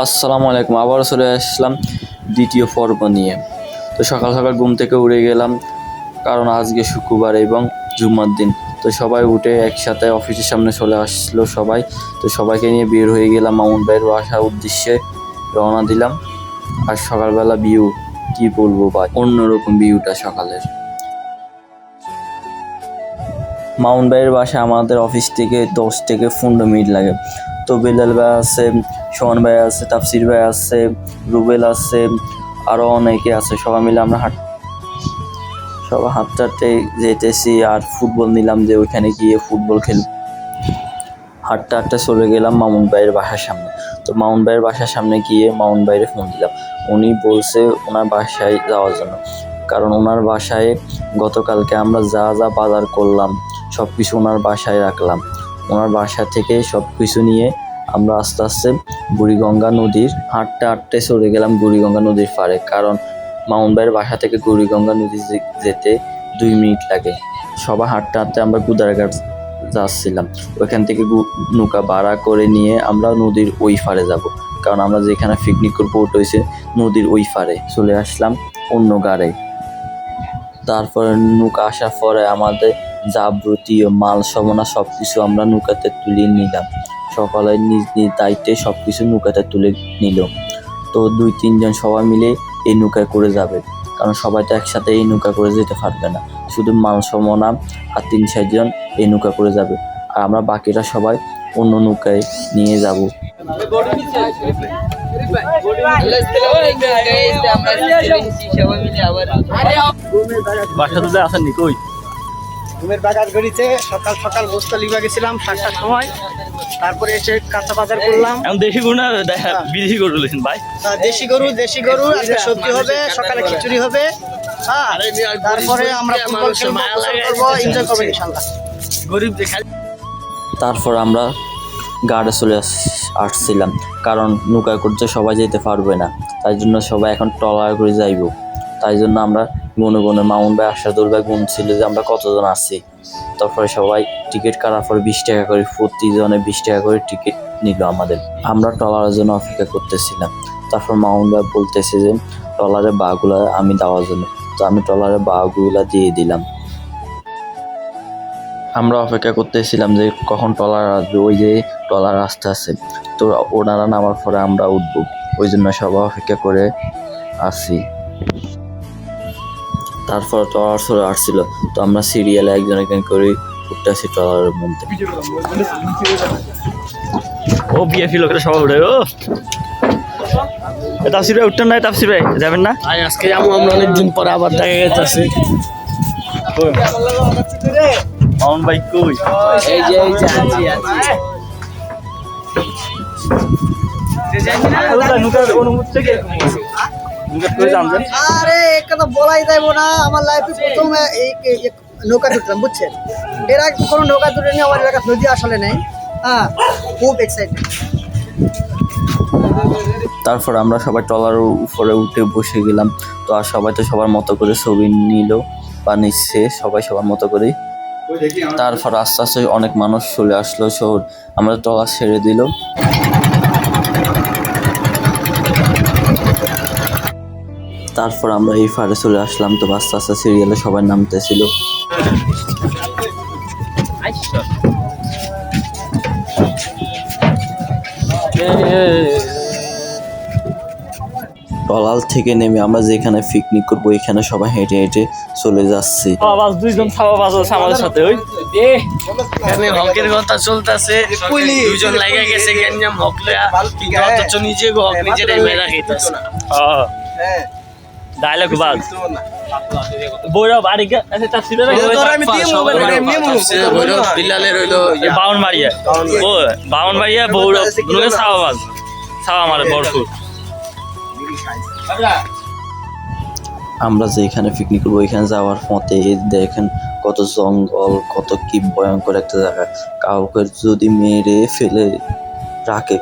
আসসালামু আলাইকুম আবারও চলে আসলাম দ্বিতীয় পর্ব নিয়ে। তো সকাল সকাল ঘুম থেকে উড়ে গেলাম, কারণ আজকে শুক্রবার এবং জুম্মার দিন। তো সবাই উঠে একসাথে অফিসের সামনে চলে আসলো সবাই। তো সবাইকে নিয়ে বের হয়ে গেলাম মামুন ভাইয়ের বাসার উদ্দেশ্যে, রওনা দিলাম। আর সকালবেলা ভিউ কি বলব ভাই? অন্যরকম ভিউটা সকালের। মাউন্ট ভাইয়ের বাসা আমাদের অফিস থেকে দশ থেকে পনেরো মিনিট লাগে। তো বেলাল ভাই আছে, সোহান ভাই আছে, তাফসির ভাই আছে, রুবেল আছে আরও অনেকে আছে, সবাই মিলে আমরা হাঁট, সবাই হাঁটতে যেতেছি আর ফুটবল নিলাম যে ওইখানে গিয়ে ফুটবল খেল হাঁটতে হাঁটতে চলে গেলাম মামুন ভাইয়ের বাসার সামনে। তো মামুন ভাইয়ের বাসার সামনে গিয়ে মামুন ভাইয়ের ফোন দিলাম। উনি বলছে ওনার বাসায় যাওয়ার জন্য। কারণ ওনার বাসায় গতকালকে আমরা যা যা বাজার করলাম সব কিছু ওনার বাসায় রাখলাম। ওনার বাসা থেকে সব কিছু নিয়ে আমরা আস্তে আস্তে বুড়িগঙ্গা নদীর হাঁটতে হাঁটতে চলে গেলাম বুড়িগঙ্গা নদীর পাড়ে। কারণ মামুন ভাইয়ের বাসা থেকে বুড়িগঙ্গা নদী যেতে দুই মিনিট লাগে। সবাই হাঁটতে হাঁটতে আমরা কুদারাঘাট যাচ্ছিলাম। ওইখান থেকে নৌকা ভাড়া করে নিয়ে আমরা নদীর ওই পাড়ে যাব। কারণ আমরা যেখানে পিকনিক করব ওটা হয়েছে নদীর ওই পাড়ে। চলে আসলাম অন্য গাড়ে। তারপরে নৌকা আসার পরে আমাদের যাবতীয় মাল সমনা সব কিছু আমরা নৌকাতে তুলে নিলাম। সকালে নিজ নিজ দায়িত্বে সব কিছু নৌকাতে তুলে নিল। তো দুই, তিনজন সবাই মিলে এই নৌকায় করে যাবে। কারণ সবাই তো একসাথে এই নৌকা করে যেতে পারবে না। শুধু মাল সমনা আর তিন চারজন এই নৌকা করে যাবে। আর আমরা বাকিরা সবাই অন্য নৌকায় নিয়ে যাব। বাসা আসেন নি? কই? ঘুমের বাজার করেছে সকাল সকাল বস্তা লিবা গেছিলাম সাতটার সময়। তারপরে এসে কাঁচা বাজার করলাম। এখন দেশি গরু না দেখা বিদেশি গরু রয়েছেন ভাই? দেশি গরু দেশি গরু আজকে সবজি হবে সকালে খিচুড়ি হবে। হ্যাঁ তারপরে আমরা ফুটবল খেলব করব এনজয় করব ইনশাল্লাহ। গরিব দেখা তারপর আমরা গাড়ে চলে আস- আসছিলাম কারণ নৌকা করতে সবাই যেতে পারবে না তাই জন্য সবাই এখন টলার করে যাইব। তাই জন্য আমরা গুনে গুনে মামুন ভাই, আশাদুল ভাই গুনছিল যে আমরা কতজন আছি। তারপরে সবাই টিকিট কাটার পর বিশ টাকা করে, প্রতিজনে বিশ টাকা করে টিকিট নিল আমাদের। আমরা টলারের জন্য অপেক্ষা করতেছিলাম। তারপর মামুন ভাই বলতেছে যে টলারের বাগুলা আমি দেওয়ার জন্য। তো আমি টলারের বাগুলা দিয়ে দিলাম। আমরা অপেক্ষা করতেছিলাম যে, কখন ট্রলার আসবে? ওই যে ট্রলার আসতে আছে। তো ওনারা নামার পরে আমরা উঠব। ওই জন্য সবাই অপেক্ষা করে আসি তারপর ট্রলার চলে আসছিল। তো আমরা সিরিয়ালে একজন একজন করে উঠতেছি ট্রলারের মধ্যে ও বিএফি লোকেরা সবাই উঠে ও। তাফসির ভাই উঠতেন না তাফসির ভাই? যাবেন না? ভাই আজকে যাব আমরা অনেকদিন পরে আবার দেখা গেছে মামুন ভাই কই? এই যে এই যে আছি আছি। নৌকার অনুমতি থেকে। করে আরে কথা বলাই যাইবো না। আমার লাইফে প্রথম এই এই- এই নৌকা বুঝছেন? এর আগে কোনো নৌকা নিয়ে আমার এলাকা নদী আসলে নেই। হ্যাঁ খুব এক্সাইটেড তারপর আমরা সবাই ট্রলারের উপরে উঠে বসে গেলাম। তো আর সবাই তো সবার মতো করে ছবি নিল বা নিচ্ছে সবাই সবার মতো করেই। তারপর আস্তে আস্তে অনেক মানুষ চলে আসলো শহর। আমরা ট্রলার ছেড়ে দিল। তারপর আমরা এই ফারে চলে আসলাম। তো আস্তে আস্তে সিরিয়ালে সবাই নামতেছিল। টলাল থেকে নেমে আমরা যেখানে পিকনিক করব এখানে সবাই হেঁটে হেঁটে চলে যাচ্ছি। আওয়াজ দুইজন আছে আমাদের সাথে ওই। এখানে হকের কথা চলতেছে লাগা গেছে গেঞ্জাম হক লয়া। অথচ নিজে হক নিজেরাই মেরা খাইতেছে। ডায়লগ বাজ বৈরব আচ্ছা তাফসির ভাই বিলালের হইল বাউন মারিয়া ও বাউন মারিয়া বৌরব ছাওয়া বাজ ছাওয়া মারে ভরপুর। আমরা যেখানে পিকনিক করব ওইখানে যাওয়ার পথে দেখেন কত জঙ্গল কত কি ভয়ঙ্কর একটা জায়গা। কাউকে যদি মেরে ফেলে রাখে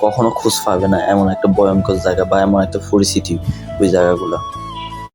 কখনো খোঁজ পাবে না এমন একটা ভয়ঙ্কর জায়গা বা এমন একটা পরিস্থিতি ওই জায়গাগুলো।